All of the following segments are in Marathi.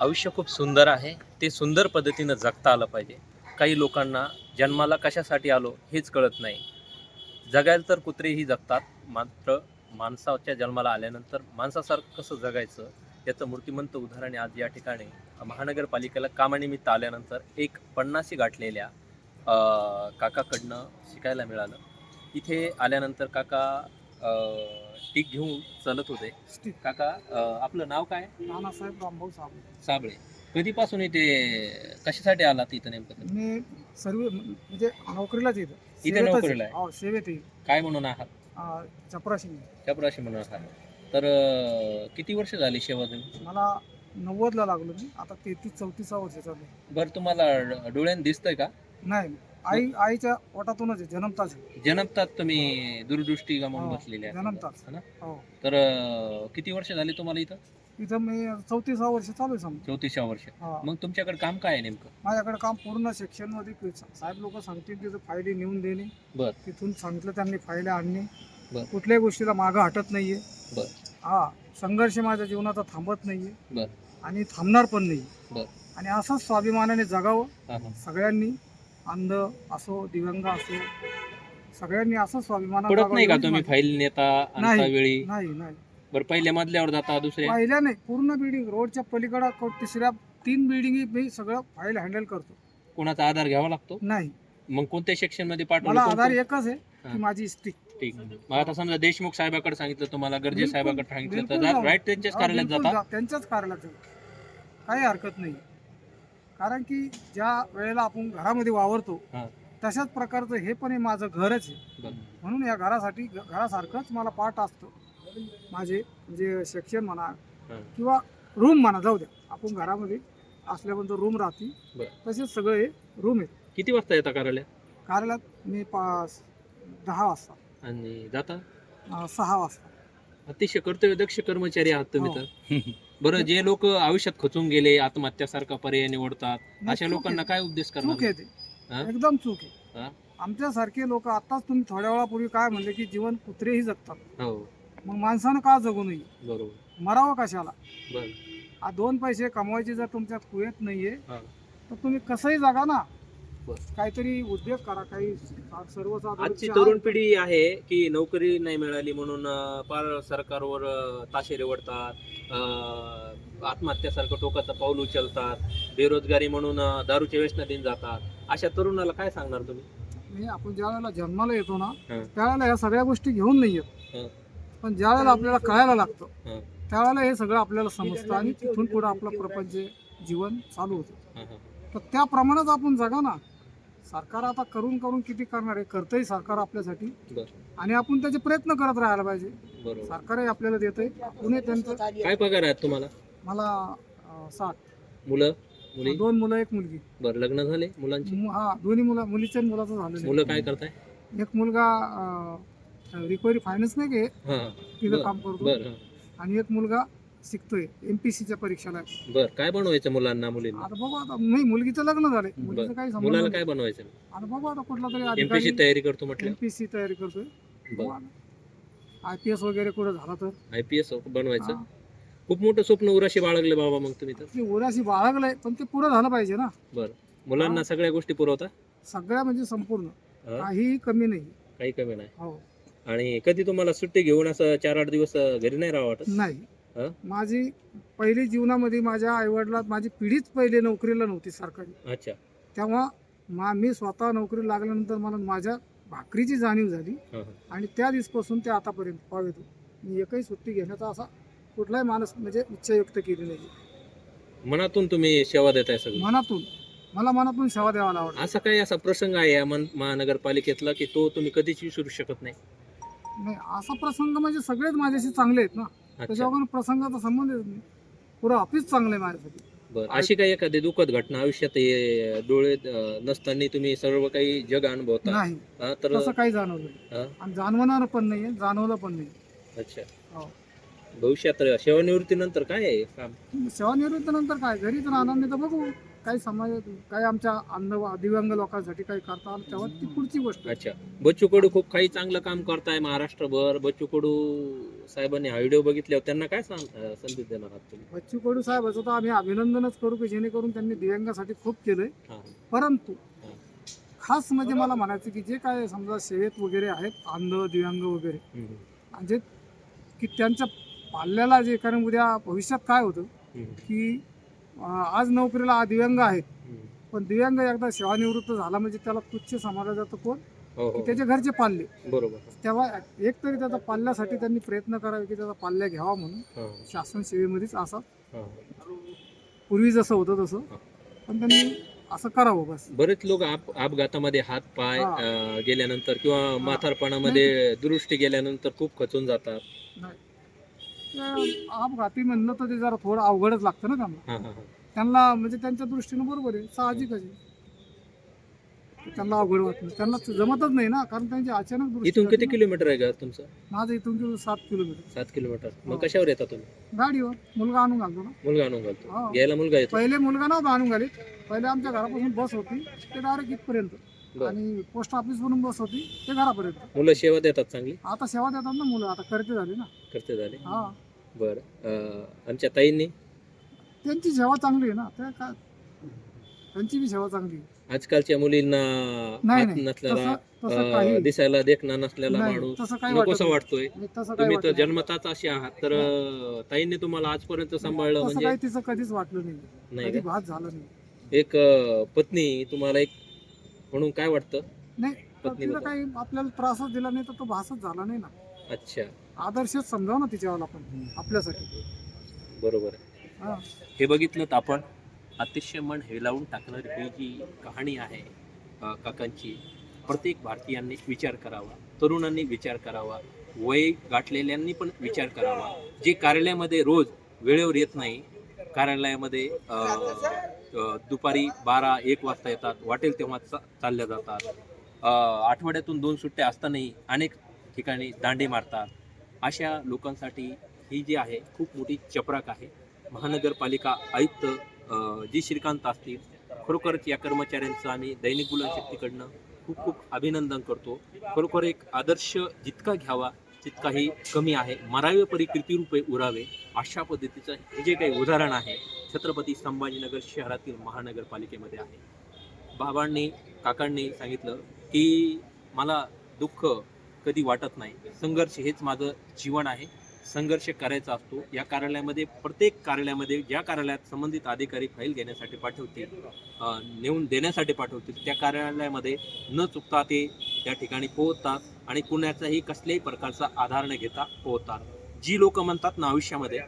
आयुष्य खूप सुंदर आहे. ते सुंदर पद्धतीनं जगता आलं पाहिजे. काही लोकांना जन्माला कशासाठी आलो हेच कळत नाही. जगायला तर कुत्रेही जगतात. मात्र माणसाच्या जन्माला आल्यानंतर माणसासारखं कसं जगायचं? याचं मूर्तिमंत उदाहरण आज या ठिकाणी महानगरपालिकेला कामानिमित्त आल्यानंतर एक पन्नासी गाठलेल्या काकाकडनं शिकायला मिळालं. इथे आल्यानंतर काका टीक घेऊन चालत होते. काका आपलं नाव काय? नानासाहेब रामभाऊ साबळे. साबळे. कधीपासून इथे कशासाठी आलात इथं नेमकं? मी सर्व म्हणजे नोकरीलाच येतो इथे सेवेतच नोकरीला आहे? हो सेवेत काय म्हणून आहात? अं, चपराशी मी. चपराशी म्हणून आहात. तर अं, किती वर्ष झाली सेवा तुम्ही मला नव्वदला लागलो मी. आता तेहतीस चौतीसा वर्ष चालू आहे. बरं तुम्हाला डोळ्यानं दिसतंय का? नाही. आई आईच्या पोटातूनच आहे जन्मताच आहे. जन्मतात तुम्ही दूरदृष्टी गमावून हो, बसलेले आहे जन्मताच है ना? हो तर अं, किती वर्ष झाली तुम्हाला इथं इथं मी चौतीसा वर्ष चालू आहे समजा चौतीसव्या वर्ष हा. मग तुमच्याकडे काम काय आहे नेमकं माझ्याकडे काम पूर्ण सेक्शनमध्ये साहेब लोक सांगतील तिथं फायली नेऊन देणे बर. तिथून सांगितलं त्यांनी फायल्या आणणे बर. कुठल्याही गोष्टीला मागं हटत नाहीये बर. हा संघर्ष माझ्या जीवनाचा थांबत नाहीये बर. आणि थांबणार पण नाही बर. आणि असंच स्वाभिमानाने जगावं हा, हा. सगळ्यांनी अंध असो दिव्यांग असो सगळ्यांनी असं स्वाभिमान पडत नाही का तुम्ही फाईल नेता आणता. वेळी? नाही नाही. बरं पहिल्या मधल्यावर जाता दुसऱ्या? पहिल्या नाही पूर्ण बिल्डिंग रोडच्या पलीकडं को- तिसऱ्या तीन बिल्डिंग मी सगळं फाईल हँडल करतो. कोणाचा आधार घ्यावा लागतो? नाही. मग कोणत्या सेक्शनमध्ये मला पाठवलं आधार एकच आहे हा. की माझी स्टिक ठीक. मग आता समजा देशमुख साहेबाकडे सांगितलं तुम्हाला गरजे बिलकुल, साहेबाकडे सांगितलं बिलकुल तर. राईट त्यांच्याच कार्यालयात जाता? त्यांच्याच कार्यालयात जाऊ. काही हरकत नाही. कारण की ज्या वेळेला आपण घरामध्ये वावरतो. तशाच प्रकारचं हे पण हे माझं घरच आहे. म्हणून या घरासाठी घरासारखंच मला पाठ असतो माझे म्हणजे सेक्शन म्हणा. किंवा रूम म्हणा जाऊ द्या आपण घरामध्ये असल्यानंतर रूम राहते. तसेच सगळे रूम आहेत किती वाजता येता कार्यालयात कार्यालयात मी पाच दहा वाजता आणि जाता सहा वाजता अतिशय कर्तव्य दक्ष कर्मचारी आहात तुम्ही हो. तर बरं जे लोक आयुष्यात खचून गेले आत्महत्यासारखा पर्याय निवडतात अशा लोकांना. काय उपदेश चूक करणार? ते. हा? एकदम चूक हा? आहे आमच्यासारखे लोक आताच तुम्ही थोड्या वेळापूर्वी काय म्हणले की जीवन कुत्रेही जगतात. हो. मग माणसानं का जगू नये बरोबर. मरावं कशाला? बरं. आ दोन पैसे कमवायचे जर तुमच्यात कुवेत नाहीये हा. तर तुम्ही कसंही जगा ना. बरं. काहीतरी उद्योग करा काही सर्वसाधारण आजची तरुण पिढी आहे की नोकरी नाही मिळाली म्हणून अं, पार सरकारवर अं, ताशेरे ओढतात अं, आत्महत्यासारखं टोकाचं पाऊल उचलतात बेरोजगारी म्हणून अं, दारूच्या व्यसनाधीन जातात अशा तरुणाला काय सांगणार तुम्ही आपण ज्या वेळेला जन्माला येतो ना. त्यावेळेला या सगळ्या गोष्टी घेऊन नाही. येत पण ज्या वेळेला आपल्याला कळायला लागतं. त्यावेळेला हे सगळं आपल्याला समजतं आणि तिथून पुढे आपलं प्रपंच जीवन चालू होतं. तर त्याप्रमाणेच आपण जगा ना सरकार आता करून करून किती करणार आहे करतंय सरकार आपल्यासाठी. आणि आपण त्याचे प्रयत्न करत राहायला पाहिजे बरोबर. सरकारही आपल्याला देतंय. पुणे त्यांचं? काय पगार आहेत तुम्हाला? मला अं, सात. मुलं? मुली? दोन मुलं एक मुलगी. बरं लग्न झाले मुलांची? मु- हा दोन्ही मुलं मुलीच्या आणि मुलाचं झालेलं मुलं काय करताय? आहे. एक मुलगा रिकव्हरी फायनान्स नाही घे हा? तिथं काम करतो. बर. आणि एक मुलगा शिकतोय एमपीसीच्या परीक्षेला. आहे. बर काय बनवायचं मुलांना मुलींना? आता बघू आता. नाही मुलगीचं लग्न झालंय. मुलीचं काही संबंध मुलाला नाही. काय बनवायचं? आता बघू आता कुठला तरी एमपीसी अधिकारी तयारी करतो म्हटलं. एमपीसी तयारी करतोय. बर. आय पी एस वगैरे कुठं झाला तर? आय पी एस बनवायचं. खूप मोठं स्वप्न उराशी बाळगले बाबा मग तुम्ही तर. ते ओराशी बाळगलंय पण ते पुरं झालं पाहिजे ना. मुलांना सगळ्या गोष्टी पुरवता? सगळ्या म्हणजे संपूर्ण. हा? काहीही कमी नाही. काही कमी नाही. हो. आणि कधी तुम्हाला सुट्टी घेऊन असं चार आठ दिवस घरी नाही राहा वाटत? नाही? माझी पहिली जीवनामध्ये माझ्या आईवडिलात माझी पिढीच पहिले नोकरीला नव्हती सरकारी. अच्छा. तेव्हा मा मी स्वतः नोकरी लागल्यानंतर मला माझ्या भाकरीची जाणीव झाली. आणि त्या दिवसपासून ते आतापर्यंत पावेतो मी एकही सुट्टी घेण्याचा असा कुठलाही माणूस म्हणजे इच्छा व्यक्त केली नाही. मनातून तुम्ही सेवा देताय सगळं? मनातून. मला मनातून सेवा द्यायला आवडतं. असा काही असा प्रसंग आहे या मन- महानगरपालिकेतला की तो तुम्ही कधीच विसरू शकत नाही? नाही असा प्रसंग म्हणजे सगळेच माझ्याशी चांगले आहेत ना. अच्छा. त्याच्यावर प्रसंगाचा संबंध येत नाही. पुरं ऑफिस चांगलं आहे माझ्यासाठी. बर. अशी काही एखादी दुःखद घटना आयुष्यात हे डोळे अं, नसताना तुम्ही सर्व काही जग अनुभवता? नाही. हा, तर तसं काही जाणवलं नाही. हा? आणि जाणवणार पण नाही जाणवलं पण नाही. अच्छा. हो. भविष्यात सेवानिवृत्तीनंतर काय आहे काम? सेवानिवृत्तीनंतर काय? घरीच राहणार नाही तर बघू. काही समाज काही आमच्या अंध दिव्यांग लोकांसाठी काही करता आलं तेव्हा ती पुढची गोष्ट आहे. अच्छा बच्चू कडू खूप काही चांगलं काम करताय महाराष्ट्रभर बच्चू कडू साहेबांनी हा व्हिडिओ बघितल्यावर त्यांना काय सांग संदेश देणार आहात तुम्ही बच्चू कडू साहेबाचं तर आम्ही अभिनंदनच करू की जेणेकरून त्यांनी दिव्यांगासाठी खूप केलंय हा. परंतु हा. खास म्हणजे मला म्हणायचं की जे काय समजा सेवेत वगैरे आहेत अंध दिव्यांग वगैरे हम्म. आणि जे की त्यांच्या पाल्याला जे कारण उद्या भविष्यात काय होतं हम्म. की आज नोकरीला दिव्यांग आहेत हम्म. पण दिव्यांग एकदा सेवानिवृत्त झाला म्हणजे त्याला तुच्छ समजलं जातं कोण? हो की हो त्याचे घरचे पाल्ले. बरोबर. तेव्हा एक तरी त्याचा पाल्यासाठी त्यांनी प्रयत्न करावे की त्याचा पाल्ल्या घ्यावा म्हणून. हा. शासन सेवेमध्येच असा. पूर्वी जसं होतं तसं. पण त्यांनी असं करावं बस. बरेच लोक आप अपघातामध्ये हात पाय गेल्यानंतर किंवा म्हातारपणामध्ये दुरुष्टी गेल्यानंतर खूप खचून जातात. अपघाती म्हणलं तर ते जरा थोडं अवघडच लागतं ना त्यांना. त्यांना म्हणजे त्यांच्या दृष्टीनं बरोबर आहे साहजिकच आहे. त्यांना अवघड वाटलं त्यांना जमतच नाही ना कारण त्यांची अचानक इथून किती. किलोमीटर आहे घर तुमचं? माझं इथून किलो सात किलोमीटर. सात किलोमीटर. मग हो. कशावर येता तुम्ही? गाडीवर. मुलगा आणून घालतो ना. मुलगा आणून घालतो. हा. घ्यायला मुलगा येतो? पहिले मुलगा नव्हता आणून घालीत. पहिले आमच्या घरापासून बस होती. ते डायरेक्ट इथपर्यंत. बरं. आणि पोस्ट ऑफिस वरून बस होती ते घरापर्यंत मुलं सेवा देतात चांगली आता सेवा देतात ना मुलं आता करते झाली ना करते झाले हा बर आमच्या ताईंनी त्यांची सेवा चांगली आहे ना त्या काय त्यांची बी सेवा चांगली आहे. आजकालच्या मुलींना नाही, हात नाही. नसलेला तसं तसं काही अं, दिसायला देखणा नसलेला नाही, माणूस तसं काही नकोसा वाटत वाटतोय नाही. तसं काही तुम्ही तर नाही. जन्मताच असे आहात तर अं, ताईंनी तुम्हाला आजपर्यंत सांभाळलं तसं म्हणजे काही तिचं कधीच वाटलं नाही नाही कधी का? भात झालं नाही एक अं, पत्नी तुम्हाला एक म्हणून काय वाटतं? नाही तिला. काही आपल्याला त्रासच दिला नाही तर तो भासच झाला नाही ना. अच्छा. आदर्शच समजाव ना तिच्यावर आपण आपल्यासाठी. बरोबर आहे. हा. हे बघितलं तर आपण अतिशय मन हेलावून टाकणारी ही जी कहाणी आहे अ, काकांची प्रत्येक भारतीयांनी विचार करावा तरुणांनी विचार करावा वय गाठलेल्यांनी पण विचार करावा. जे कार्यालयामध्ये रोज वेळेवर येत नाही कार्यालयामध्ये दुपारी बारा एक वाजता येतात. वाटेल तेव्हा चा- चालल्या जातात. आठवड्यातून दोन सुट्ट्या असतानाही अनेक ठिकाणी दांडे मारतात. अशा लोकांसाठी ही जी आहे खूप मोठी चपराक आहे. महानगरपालिका आयुक्त जी श्रीकांत असतील खरोखरच या कर्मचाऱ्यांचं आम्ही दैनिक बुलनशक्तीकडनं खूप खूप अभिनंदन करतो. खरोखर एक आदर्श जितका घ्यावा तितकाही कमी आहे. मरावे परी रूपे उरावे अशा पद्धतीचं हे जे काही उदाहरण आहे छत्रपती संभाजीनगर शहरातील महानगरपालिकेमध्ये आहे. बाबांनी काकांनी सांगितलं की मला दुःख कधी वाटत नाही. संघर्ष हेच माझं जीवन आहे. संघर्ष करायचा असतो. या कार्यालयामध्ये प्रत्येक कार्यालयामध्ये ज्या कार्यालयात संबंधित अधिकारी फाईल घेण्यासाठी पाठवतील नेऊन देण्यासाठी पाठवतील त्या कार्यालयामध्ये न चुकता ते त्या ठिकाणी पोहोचतात. आणि कुणाचाही कसल्याही प्रकारचा आधार न घेता पोहतात जी लोक म्हणतात ना आयुष्यामध्ये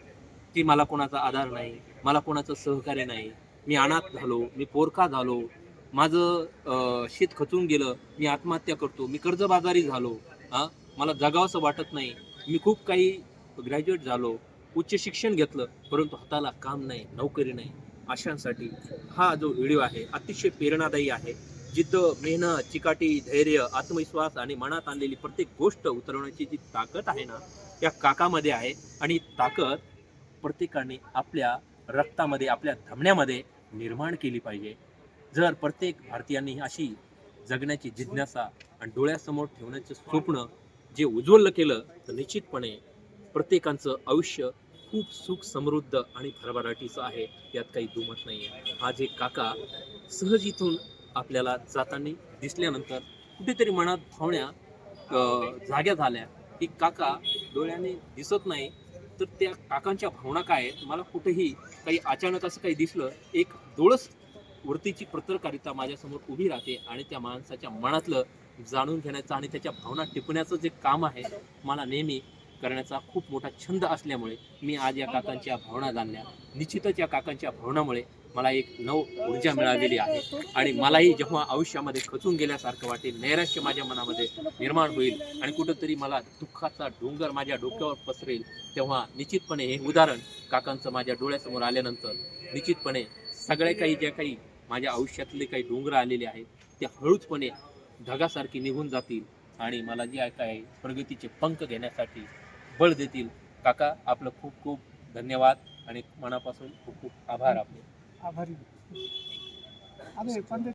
की मला कोणाचा आधार नाही मला कोणाचं सहकार्य नाही मी अनाथ झालो मी पोरका झालो माझं शीत शेत खचून गेलं मी आत्महत्या करतो मी कर्जबाजारी झालो हां मला जगावंसं वाटत नाही मी खूप काही ग्रॅज्युएट झालो उच्च शिक्षण घेतलं परंतु हाताला काम नाही नोकरी नाही अशांसाठी हा जो व्हिडिओ आहे अतिशय प्रेरणादायी आहे. जिद्द मेहनत चिकाटी धैर्य आत्मविश्वास आणि मनात आणलेली प्रत्येक गोष्ट उतरवण्याची जी ताकद आहे ना त्या काकामध्ये आहे. आणि ताकद प्रत्येकाने आपल्या रक्तामध्ये आपल्या धमण्यामध्ये निर्माण केली पाहिजे. जर प्रत्येक भारतीयांनी अशी जगण्याची जिज्ञासा आणि डोळ्यासमोर ठेवण्याचं स्वप्न जे उज्ज्वल केलं तर निश्चितपणे प्रत्येकाचं आयुष्य खूप सुख समृद्ध आणि भरभराटीचं आहे. यात काही दुमत नाही आहे हा जे काका सहज इथून आपल्याला जाताना दिसल्यानंतर कुठेतरी मनात भावण्या जाग्या झाल्या की काका डोळ्याने दिसत नाही तर त्या काकांच्या भावना काय आहेत? मला कुठेही काही अचानक असं काही दिसलं एक डोळस वृत्तीची पत्रकारिता माझ्यासमोर उभी राहते आणि त्या माणसाच्या मनातलं जाणून घेण्याचं आणि त्याच्या भावना टिपण्याचं जे काम आहे मला नेहमी करण्याचा खूप मोठा छंद असल्यामुळे मी आज या काकांच्या भावना जाणल्या. निश्चितच या काकांच्या भावनामुळे मला एक नव ऊर्जा मिळालेली आहे. आणि मलाही जेव्हा आयुष्यामध्ये खचून गेल्यासारखं वाटेल नैराश्य माझ्या मनामध्ये निर्माण होईल आणि कुठंतरी मला दुःखाचा डोंगर माझ्या डोक्यावर पसरेल तेव्हा निश्चितपणे हे उदाहरण काकांचं माझ्या डोळ्यासमोर आल्यानंतर निश्चितपणे सगळे काही ज्या काही माझ्या आयुष्यातले काही डोंगर आलेले आहेत ते हळूचपणे ढगासारखे निघून जातील आणि मला जे काय प्रगतीचे पंख घेण्यासाठी बळ देतील. काका आपलं खूप खूप धन्यवाद आणि मनापासून खूप खूप आभार आपले. आभारी. आम्ही पंडित